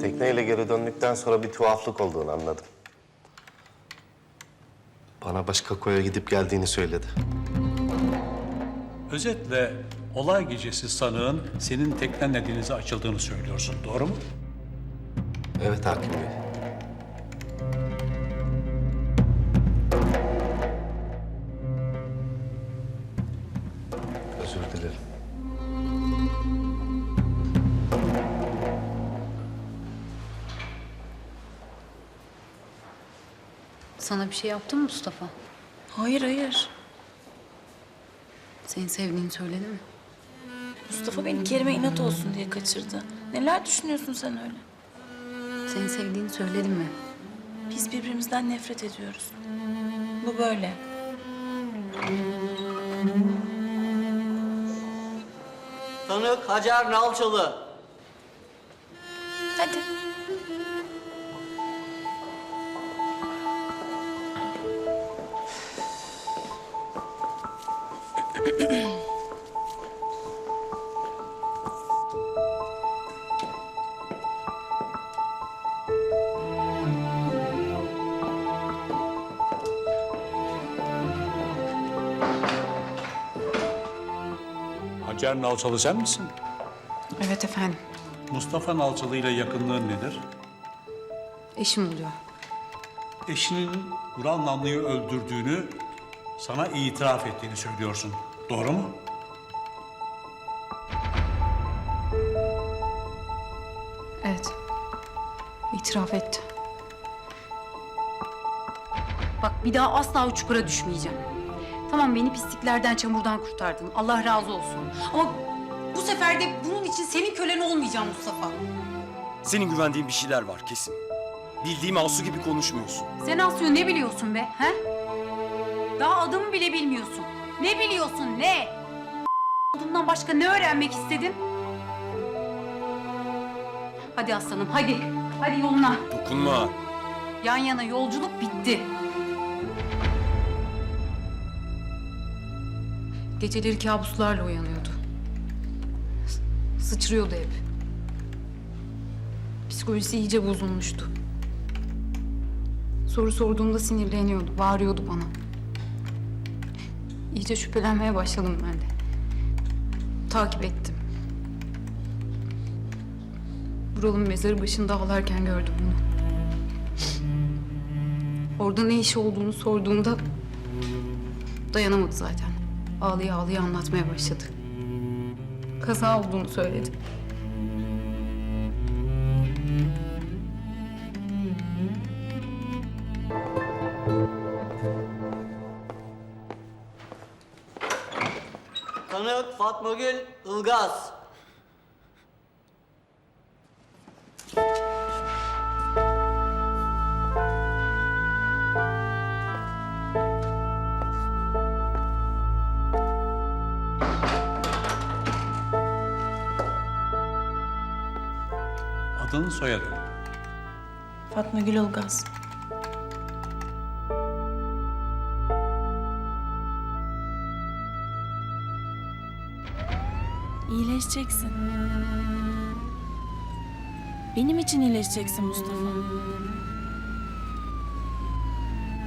Tekneyle geri döndükten sonra bir tuhaflık olduğunu anladım. Bana başka koya gidip geldiğini söyledi. Özetle olay gecesi sanığın senin teknenle denize açıldığını söylüyorsun. Doğru mu? Evet hakim bey. Sana bir şey yaptı mı Mustafa? Hayır hayır. Seni sevdiğini söyledi mi? Mustafa beni Kerim'e inat olsun diye kaçırdı. Neler düşünüyorsun sen öyle? Seni sevdiğini söyledi mi? Biz birbirimizden nefret ediyoruz. Bu böyle. Tanık Hacer Nalçalı. Hadi. Hacer Nalçalı sen misin? Evet efendim. Mustafa Nalçalı ile yakınlığın nedir? Eşim oluyor. Eşinin Vural Namlı'yı öldürdüğünü sana itiraf ettiğini söylüyorsun. Doğru mu? Evet. İtiraf etti. Bak bir daha asla o çukura düşmeyeceğim. Tamam beni pisliklerden, çamurdan kurtardın. Allah razı olsun. Ama bu sefer de bunun için senin kölen olmayacağım Mustafa. Senin güvendiğin bir şeyler var kesin. Bildiğim Asu gibi konuşmuyorsun. Sen Aslı ne biliyorsun be? He? Daha adımı bile bilmiyorsun. Ne biliyorsun ne? Bundan başka ne öğrenmek istedin? Hadi aslanım hadi. Hadi yoluna. Dokunma. Yan yana yolculuk bitti. Geceleri kabuslarla uyanıyordu. Sıçrıyordu hep. Psikolojisi iyice bozulmuştu. Soru sorduğumda sinirleniyordu, bağırıyordu bana. İyice şüphelenmeye başladım ben de. Takip ettim. Vural'ın mezarı başında ağlarken gördüm bunu. Orada ne iş olduğunu sorduğumda dayanamadı zaten. Ağlaya ağlaya anlatmaya başladı. Kaza olduğunu söyledi. Tanık Fatma Gül Ilgaz. Adın soyadın. Fatma Gül Ilgaz. İyileşeceksin. Benim için iyileşeceksin Mustafa.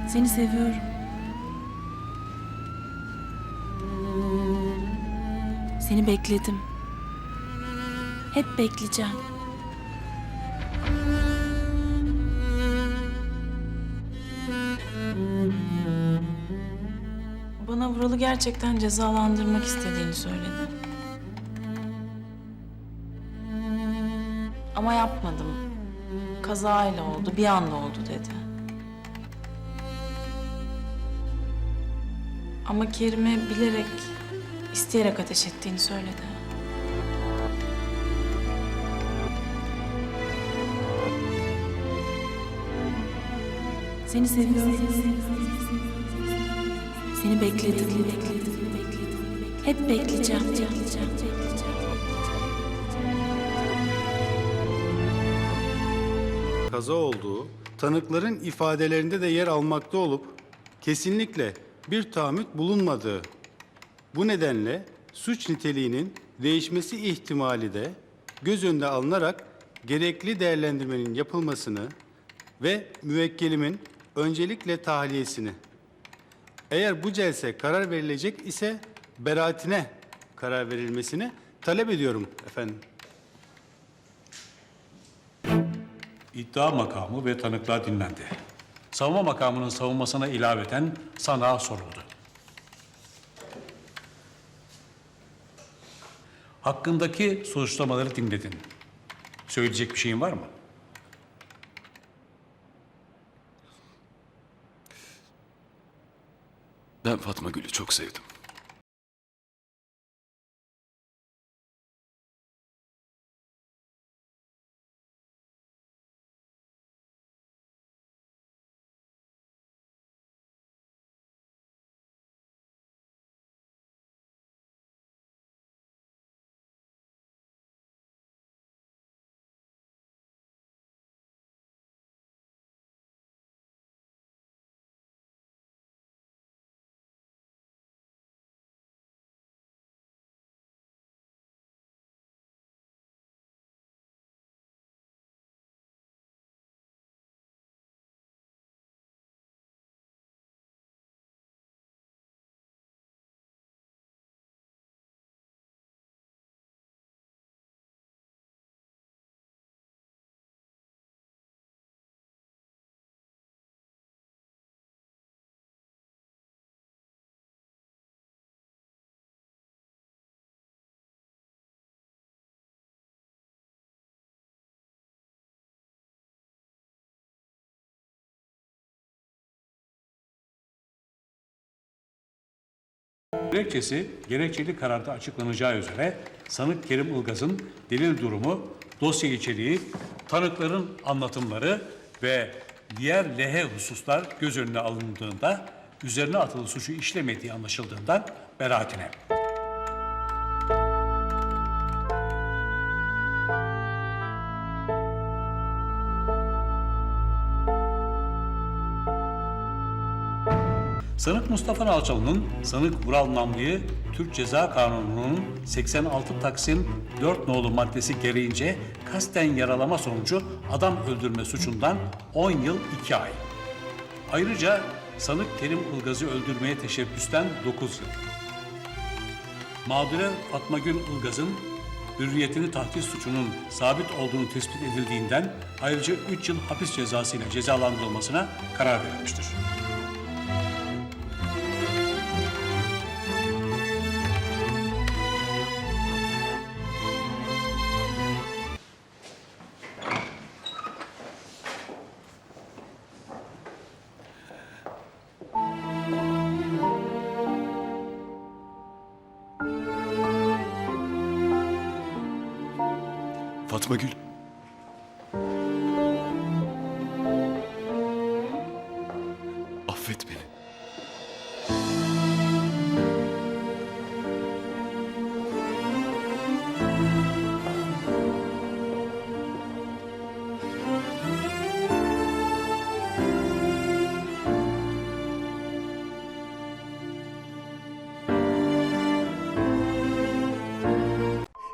Seni seviyorum. Seni bekledim. Hep bekleyeceğim. Bana Vural'ı gerçekten cezalandırmak istediğini söyledi. Ama yapmadım. Kazayla oldu, bir anda oldu dedi. Ama Kerim'e bilerek, isteyerek ateş ettiğini söyledi. Seni seviyorum. Seni bekledim. Hep bekleyeceğim. Kaza olduğu tanıkların ifadelerinde de yer almakta olup kesinlikle bir tahammüt bulunmadığı. Bu nedenle suç niteliğinin değişmesi ihtimali de göz önüne alınarak gerekli değerlendirmenin yapılmasını ve müvekkilimin öncelikle tahliyesini. Eğer bu celse karar verilecek ise beraatine karar verilmesini talep ediyorum efendim. İddia makamı ve tanıklar dinlendi. Savunma makamının savunmasına ilaveten sanığa soruldu. Hakkındaki suçlamaları dinledin. Söyleyecek bir şeyin var mı? Ben Fatma Gül'ü çok sevdim. Gerekçesi gerekçeli kararda açıklanacağı üzere sanık Kerim Ilgaz'ın delil durumu, dosya içeriği, tanıkların anlatımları ve diğer lehe hususlar göz önüne alındığında üzerine atılı suçu işlemediği anlaşıldığından beraatine. Sanık Mustafa Nalçalı'nın sanık Vural Namlı'yı Türk Ceza Kanunu'nun 86 Taksim 4 nolu maddesi gereğince kasten yaralama sonucu adam öldürme suçundan 10 yıl 2 ay. Ayrıca sanık Kerim Ilgaz'ı öldürmeye teşebbüsten 9 yıl. Mağdure Fatma Gül Ilgaz'ın hürriyetini tahtis suçunun sabit olduğunu tespit edildiğinden ayrıca 3 yıl hapis cezası cezalandırılmasına karar verilmiştir. Fatma Gül.